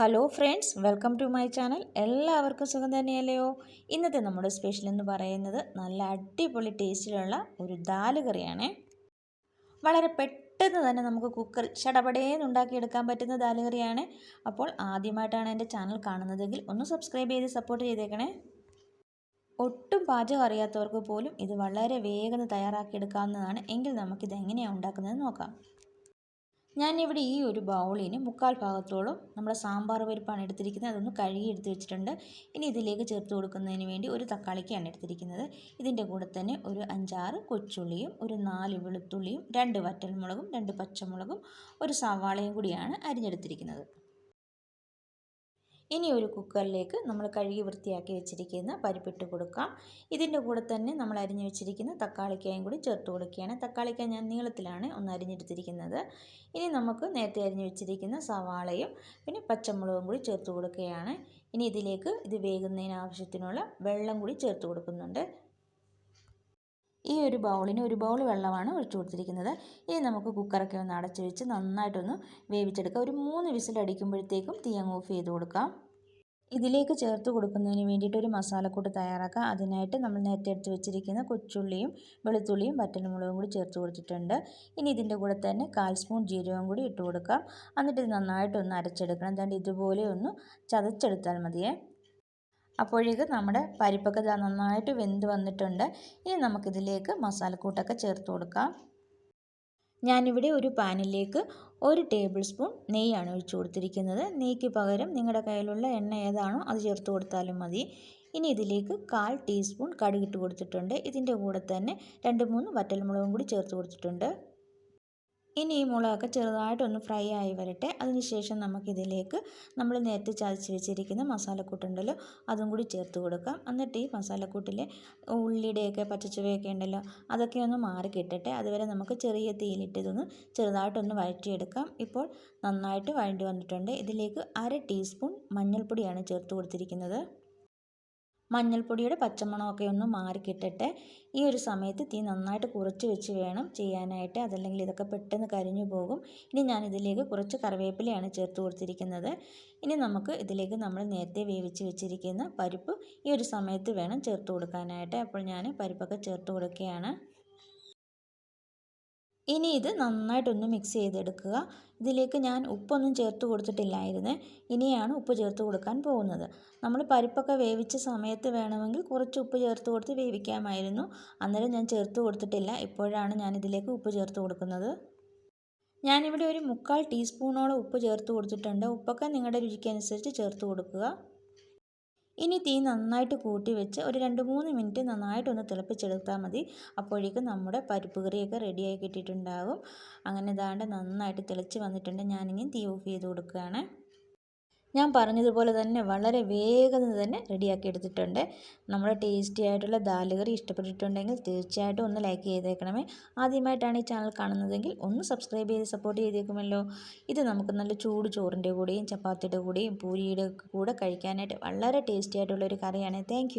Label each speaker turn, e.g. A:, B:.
A: Hello friends welcome to my channel. എല്ലാവർക്കും സുഖം തന്നെയല്ലയോ? ഇന്നത്തെ നമ്മുടെ സ്പെഷ്യൽ എന്ന് പറയുന്നത് നല്ല അടിപൊളി ടേസ്റ്റിലുള്ള ഒരു ദാൽ കറിയാണ്. വളരെ പെട്ടെന്ന് തന്നെ നമുക്ക് കുക്കർ ചടപടേന്ന് ഉണ്ടാക്കിയെടുക്കാൻ പറ്റുന്ന ദാൽ കറിയാണ്. അപ്പോൾ ആദ്യമായിട്ടാണ് എന്റെ ചാനൽ കാണുന്നതെങ്കിൽ ഒന്ന് സബ്സ്ക്രൈബ് ചെയ്ത് സപ്പോർട്ട് ചെയ്തേക്കണേ. ഒട്ടും പാചകം അറിയാത്തവർക്ക് പോലും ഇത് വളരെ വേഗം തയ്യാറാക്കിയെടുക്കാവുന്നതാണ്. എങ്കിൽ നമുക്കിത് എങ്ങനെയാണ് ഉണ്ടാക്കുന്നതെന്ന് നോക്കാം. ഞാനിവിടെ ഈ ഒരു ബൗളിന് മുക്കാൽ ഭാഗത്തോളം നമ്മുടെ സാമ്പാർ പരിപ്പാണ് എടുത്തിരിക്കുന്നത്. അതൊന്ന് കഴുകി എടുത്ത് വെച്ചിട്ടുണ്ട്. ഇനി ഇതിലേക്ക് ചേർത്ത് കൊടുക്കുന്നതിന് വേണ്ടി ഒരു തക്കാളിക്കാണ് എടുത്തിരിക്കുന്നത്. ഇതിന്റെ കൂടെ തന്നെ ഒരു അഞ്ചാറ് കൊച്ചുള്ളിയും ഒരു നാല് വെളുത്തുള്ളിയും രണ്ട് വറ്റൽമുളകും രണ്ട് പച്ചമുളകും ഒരു സവാളയും കൂടിയാണ് അരിഞ്ഞെടുത്തിരിക്കുന്നത്. ഇനി ഒരു കുക്കറിലേക്ക് നമ്മൾ കഴുകി വൃത്തിയാക്കി വെച്ചിരിക്കുന്ന പരിപ്പിട്ട് കൊടുക്കാം. ഇതിന്റെ കൂടെ തന്നെ നമ്മൾ അരിഞ്ഞു വെച്ചിരിക്കുന്ന തക്കാളിക്കായും കൂടി ചേർത്ത് കൊടുക്കുകയാണ്. തക്കാളിക്കായ ഞാൻ നീളത്തിലാണ് ഒന്ന് അരിഞ്ഞെടുത്തിരിക്കുന്നത്. ഇനി നമുക്ക് നേരത്തെ അരിഞ്ഞു വെച്ചിരിക്കുന്ന സവാളയും പിന്നെ പച്ചമുളകും കൂടി ചേർത്ത് കൊടുക്കുകയാണ്. ഇനി ഇതിലേക്ക് ഇത് വേകുന്നതിന് ആവശ്യത്തിനുള്ള വെള്ളം കൂടി ചേർത്ത് കൊടുക്കുന്നുണ്ട്. ഈ ഒരു ബൗളിന് ഒരു ബൗൾ വെള്ളമാണ് ഒഴിച്ചു കൊടുത്തിരിക്കുന്നത്. ഇനി നമുക്ക് കുക്കറൊക്കെ ഒന്ന് അടച്ചു വെച്ച് നന്നായിട്ടൊന്ന് വേവിച്ചെടുക്കാം. ഒരു മൂന്ന് വിസിൽ വിസിലടിക്കുമ്പോഴത്തേക്കും തീ അങ്ങ് ഓഫ് ചെയ്ത് കൊടുക്കാം. ഇതിലേക്ക് ചേർത്ത് കൊടുക്കുന്നതിന് വേണ്ടിയിട്ട് ഒരു മസാലക്കൂട്ട് തയ്യാറാക്കാം. അതിനായിട്ട് നമ്മൾ നേരത്തെ എടുത്ത് വെച്ചിരിക്കുന്ന കൊച്ചുള്ളിയും വെളുത്തുള്ളിയും വറ്റൽമുളകും കൂടി ചേർത്ത് കൊടുത്തിട്ടുണ്ട്. ഇനി ഇതിന്റെ കൂടെ തന്നെ കാൽ സ്പൂൺ ജീരകം കൂടി ഇട്ട് കൊടുക്കാം. എന്നിട്ട് ഇത് നന്നായിട്ടൊന്ന് അരച്ചെടുക്കണം. എന്താണ്ട് ഇതുപോലെ ഒന്ന് ചതച്ചെടുത്താൽ മതിയേ. അപ്പോഴേക്ക് നമ്മുടെ പരിപ്പൊക്കെ നന്നായിട്ട് വെന്ത് വന്നിട്ടുണ്ട്. ഇനി നമുക്കിതിലേക്ക് മസാലക്കൂട്ടൊക്കെ ചേർത്ത് കൊടുക്കാം. ഞാനിവിടെ ഒരു പാനിലേക്ക് ഒരു ടേബിൾ സ്പൂൺ നെയ്യാണ് ഒഴിച്ചു കൊടുത്തിരിക്കുന്നത്. നെയ്ക്ക് പകരം നിങ്ങളുടെ കയ്യിലുള്ള എണ്ണ ഏതാണോ അത് ചേർത്ത് കൊടുത്താലും മതി. ഇനി ഇതിലേക്ക് കാൽ ടീസ്പൂൺ കടുകിട്ട് കൊടുത്തിട്ടുണ്ട്. ഇതിന്റെ കൂടെ തന്നെ രണ്ട് മൂന്ന് വറ്റൽമുളകും കൂടി ചേർത്ത് കൊടുത്തിട്ടുണ്ട്. ഇനി ഈ മുളകൊക്കെ ചെറുതായിട്ടൊന്ന് ഫ്രൈ ആയി വരട്ടെ. അതിനുശേഷം നമുക്കിതിലേക്ക് നമ്മൾ നേരത്തെ ചതച്ച് വെച്ചിരിക്കുന്ന മസാലക്കൂട്ടുണ്ടല്ലോ അതും കൂടി ചേർത്ത് കൊടുക്കാം. എന്നിട്ട് ഈ മസാലക്കൂട്ടിലെ ഉള്ളിയുടെയൊക്കെ പച്ചച്ചുവയൊക്കെ ഉണ്ടല്ലോ അതൊക്കെ ഒന്ന് മാറി കിട്ടട്ടെ അതുവരെ നമുക്ക് ചെറിയ തീയിലിട്ട് ഇതൊന്ന് ചെറുതായിട്ടൊന്ന് വഴറ്റിയെടുക്കാം. ഇപ്പോൾ നന്നായിട്ട് വഴണ്ടി വന്നിട്ടുണ്ട്. ഇതിലേക്ക് അര ടീസ്പൂൺ മഞ്ഞൾപ്പൊടിയാണ് ചേർത്ത് കൊടുത്തിരിക്കുന്നത്. മഞ്ഞൾപ്പൊടിയുടെ പച്ചമണമൊക്കെ ഒന്ന് മാറിക്കിട്ടട്ടെ ഈ ഒരു സമയത്ത് തീ നന്നായിട്ട് കുറച്ച് വെച്ച് വേണം ചെയ്യാനായിട്ട്. അതല്ലെങ്കിൽ ഇതൊക്കെ പെട്ടെന്ന് കരിഞ്ഞു പോകും. ഇനി ഞാൻ ഇതിലേക്ക് കുറച്ച് കറിവേപ്പിലയാണ് ചേർത്ത് കൊടുത്തിരിക്കുന്നത്. ഇനി നമുക്ക് ഇതിലേക്ക് നമ്മൾ നേരത്തെ വേവിച്ച് വെച്ചിരിക്കുന്ന പരിപ്പ് ഈ ഒരു സമയത്ത് വേണം ചേർത്ത് കൊടുക്കാനായിട്ട്. അപ്പോൾ ഞാൻ പരിപ്പൊക്കെ ചേർത്ത് കൊടുക്കുകയാണ്. ഇനി ഇത് നന്നായിട്ടൊന്ന് മിക്സ് ചെയ്തെടുക്കുക. ഇതിലേക്ക് ഞാൻ ഉപ്പൊന്നും ചേർത്ത് കൊടുത്തിട്ടില്ലായിരുന്നു. ഇനിയാണ് ഉപ്പ് ചേർത്ത് കൊടുക്കാൻ പോകുന്നത്. നമ്മൾ പരിപ്പൊക്കെ വേവിച്ച സമയത്ത് വേണമെങ്കിൽ കുറച്ച് ഉപ്പ് ചേർത്ത് കൊടുത്ത് വേവിക്കാമായിരുന്നു. അന്നേരം ഞാൻ ചേർത്ത് കൊടുത്തിട്ടില്ല. ഇപ്പോഴാണ് ഞാൻ ഇതിലേക്ക് ഉപ്പ് ചേർത്ത് കൊടുക്കുന്നത്. ഞാനിവിടെ ഒരു മുക്കാൽ ടീസ്പൂണോളം ഉപ്പ് ചേർത്ത് കൊടുത്തിട്ടുണ്ട്. ഉപ്പൊക്കെ നിങ്ങളുടെ രുചിക്കനുസരിച്ച് ചേർത്ത് കൊടുക്കുക. ഇനി തീ നന്നായിട്ട് കൂട്ടി വെച്ച് ഒരു രണ്ട് മൂന്ന് മിനിറ്റ് നന്നായിട്ടൊന്ന് തിളപ്പിച്ചെടുത്താൽ മതി. അപ്പോഴേക്കും നമ്മുടെ പരിപ്പ് കറിയൊക്കെ റെഡിയായി കിട്ടിയിട്ടുണ്ടാകും അങ്ങനെ ഇതാണ്ട് നന്നായിട്ട് തിളച്ച് വന്നിട്ടുണ്ട്. ഞാനിനി തീ ഓഫ് ചെയ്ത് കൊടുക്കുകയാണ്. ഞാൻ പറഞ്ഞതുപോലെ തന്നെ വളരെ വേഗം തന്നെ റെഡിയാക്കി എടുത്തിട്ടുണ്ട്. നമ്മുടെ ടേസ്റ്റി ആയിട്ടുള്ള ദാൽ കറി ഇഷ്ടപ്പെട്ടിട്ടുണ്ടെങ്കിൽ തീർച്ചയായിട്ടും ഒന്ന് ലൈക്ക് ചെയ്തേക്കണമേ. ആദ്യമായിട്ടാണ് ഈ ചാനൽ കാണുന്നതെങ്കിൽ ഒന്ന് സബ്സ്ക്രൈബ് ചെയ്ത് സപ്പോർട്ട് ചെയ്തേക്കുമല്ലോ. ഇത് നമുക്ക് നല്ല ചൂട് ചോറിന്റെ കൂടെയും ചപ്പാത്തിയുടെ കൂടെയും പൂരിയുടെ കൂടെ കഴിക്കാനായിട്ട് വളരെ ടേസ്റ്റി ആയിട്ടുള്ളൊരു കറിയാണ്. താങ്ക്